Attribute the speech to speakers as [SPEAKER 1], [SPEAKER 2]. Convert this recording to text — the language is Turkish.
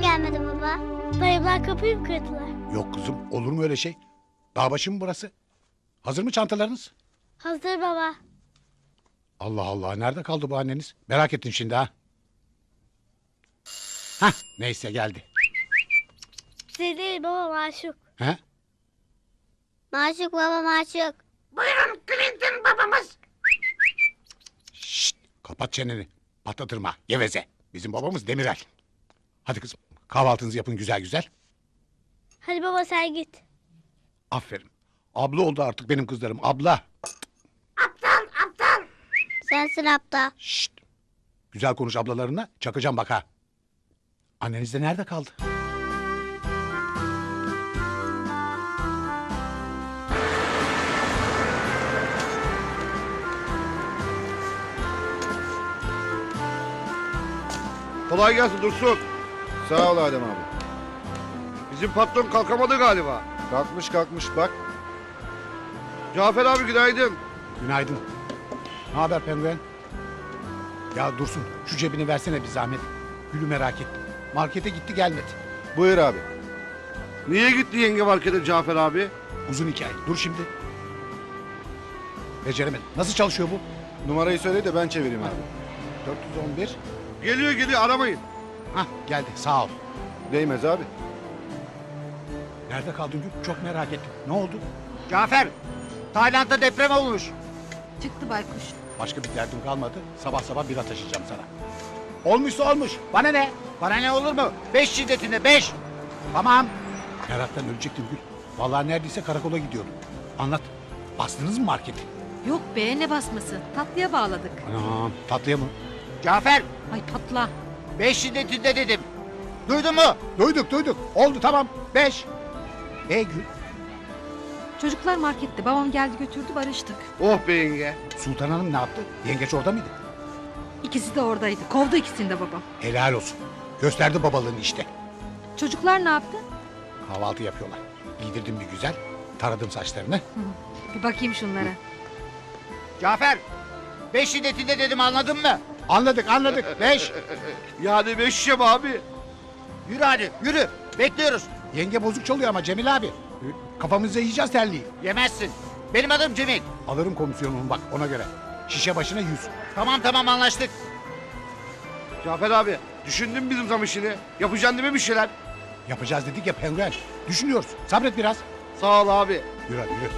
[SPEAKER 1] gelmedi baba. Dayımlar kapıyı mı kırdılar?
[SPEAKER 2] Yok kızım olur mu öyle şey? Dağ başı mı burası? Hazır mı çantalarınız?
[SPEAKER 1] Hazır baba.
[SPEAKER 2] Allah Allah nerede kaldı bu anneniz? Merak ettim şimdi ha. Hah neyse geldi.
[SPEAKER 1] Size değil baba maşuk.
[SPEAKER 2] He?
[SPEAKER 1] Maşuk baba maşuk.
[SPEAKER 2] Şşt, kapat çeneni. Patlatırma geveze. Bizim babamız Demirel. Hadi kızım kahvaltınızı yapın güzel güzel.
[SPEAKER 1] Hadi baba sen git.
[SPEAKER 2] Aferin. Abla oldu artık benim kızlarım abla.
[SPEAKER 1] Sensin aptal.
[SPEAKER 2] Şşt. Güzel konuş ablalarına çakacağım bak ha. Anneniz de nerede kaldı?
[SPEAKER 3] Kolay gelsin Dursun.
[SPEAKER 4] Sağ ol Adem abi.
[SPEAKER 3] Bizim patron kalkamadı galiba.
[SPEAKER 4] Kalkmış kalkmış bak.
[SPEAKER 3] Cafer abi günaydın.
[SPEAKER 2] Günaydın. Ne haber penguen? Ya Dursun şu cebini versene bir zahmet. Gülü merak ettim. Markete gitti gelmedi.
[SPEAKER 4] Buyur abi.
[SPEAKER 3] Niye gitti yenge markete Cafer abi?
[SPEAKER 2] Uzun hikaye. Dur şimdi. Beceremedim. Nasıl çalışıyor bu?
[SPEAKER 4] Numarayı söyle de ben çevireyim abi.
[SPEAKER 2] 411.
[SPEAKER 3] Geliyor geliyor aramayın.
[SPEAKER 2] Hah geldi sağ ol.
[SPEAKER 4] Değmez abi.
[SPEAKER 2] Nerede kaldın Gül? Çok merak ettim. Ne oldu?
[SPEAKER 5] Cafer, Tayland'da deprem olmuş.
[SPEAKER 6] Çıktı baykuş.
[SPEAKER 2] Başka bir derdim kalmadı. Sabah sabah bira taşıyacağım sana. Olmuşsa olmuş. Bana ne?
[SPEAKER 5] Bana ne olur mu? Beş şiddetinde beş.
[SPEAKER 2] Tamam. Meraktan ölecektim Gül. Vallahi neredeyse karakola gidiyordum. Anlat. Bastınız mı marketi?
[SPEAKER 6] Yok be ne basması. Tatlıya bağladık.
[SPEAKER 2] Anam tatlıya mı?
[SPEAKER 5] Cafer,
[SPEAKER 6] Ay patla.
[SPEAKER 5] Beş şiddetinde dedim. Duydun mu?
[SPEAKER 2] Duyduk duyduk. Oldu tamam. Beş. E Gül.
[SPEAKER 6] Çocuklar markette. Babam geldi götürdü barıştık.
[SPEAKER 3] Oh be yenge.
[SPEAKER 2] Sultan Hanım ne yaptı? Yengeç orada mıydı?
[SPEAKER 6] İkisi de oradaydı. Kovdu ikisini de babam.
[SPEAKER 2] Helal olsun. Gösterdi babalığını işte.
[SPEAKER 6] Çocuklar ne yaptı?
[SPEAKER 2] Kahvaltı yapıyorlar. Giydirdim bir güzel. Taradım saçlarını.
[SPEAKER 6] Bir bakayım şunlara.
[SPEAKER 5] Cafer, beş şiddetinde dedim anladın mı?
[SPEAKER 2] Anladık anladık. Beş.
[SPEAKER 3] Yani beş şişe mi abi?
[SPEAKER 5] Yürü hadi, yürü. Bekliyoruz.
[SPEAKER 2] Yenge bozuk çalıyor ama Cemil abi. Kafamıza yiyeceğiz terliği.
[SPEAKER 5] Yemezsin. Benim adım Cemil.
[SPEAKER 2] Alırım komisyonumu bak ona göre. Şişe başına yüz.
[SPEAKER 5] Tamam tamam anlaştık.
[SPEAKER 3] Cafer abi düşündün bizim zam işini. Yapacaksın değil mi bir şeyler?
[SPEAKER 2] Yapacağız dedik ya penguen. Düşünüyoruz. Sabret biraz.
[SPEAKER 3] Sağ ol abi.
[SPEAKER 2] Yürü hadi yürü.